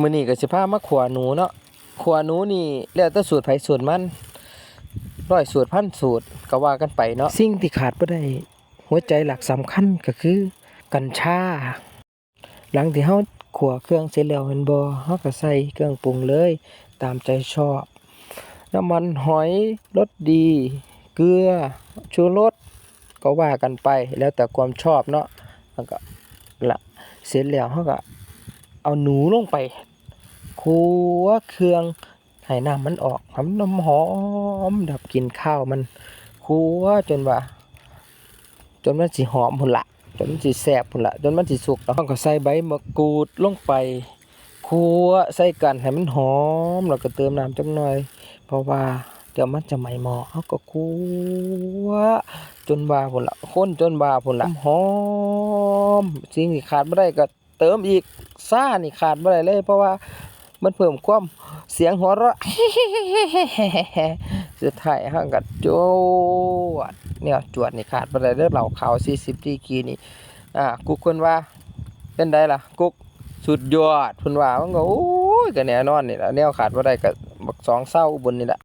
มื้อนี้ก็สิพามาขัวหนูเนาะขัวหนูนี่แล้วแต่สูตรไผสูตรมันร้อยสูตรพันสูตรก็ว่ากันไปเนาะสิ่งที่ขาดบ่ได้หัวใจหลักสำคัญก็คือกัญชา หลังที่เฮาขัวเครื่องเสร็จแล้วแม่นบ่เฮาก็ใส่เครื่องปรุงเลย ตามใจชอบ น้ำมันหอยรสดี เกลือชูรสก็ว่ากันไปแล้วแต่ความชอบเนาะแล้วก็ละเสร็จแล้วเฮาก็ เอาหนูลงไปคั่วเครื่องให้น้ำมันออกห้มันน้ำหอมดับกลิ่นข้าวมันคั่วจนว่า จนมันสิหอมพุ่นละจนมันสิแซบพุ่นละจนมันสิสุกแล้วก็ใส่ใบมะกรูดลงไปคั่วใส่กันให้มันหอมแล้วก็เติมน้ำจักหน่อย เพราะว่าเดี๋ยวมันจะไหม้หมอเขาก็คั่วจนว่าพุ่นละคนจนว่าพุ่นละหอมสิ่งที่ขาดบ่ได้ก็ เติมอีกซ่านี่ขาดบ่ได้เลย เพราะว่ามันเพิ่มความเสียงหัวเราะสุดท้ายเฮางก็โจวดเนี่ยจวดนี่ขาดบ่ได้เด้อเหล่าขาว40ดีกีนี่อ่ากุ๊กเพิ่นว่าเป็นไดล่ะ กุ๊กสุดยอดเพิ่นว่ามันก็โอ้ยก็แน่นอนนี่ล่ะแนวขาดบ่ได้ก็บักสองเศร้าอุบลนี่ล่ะ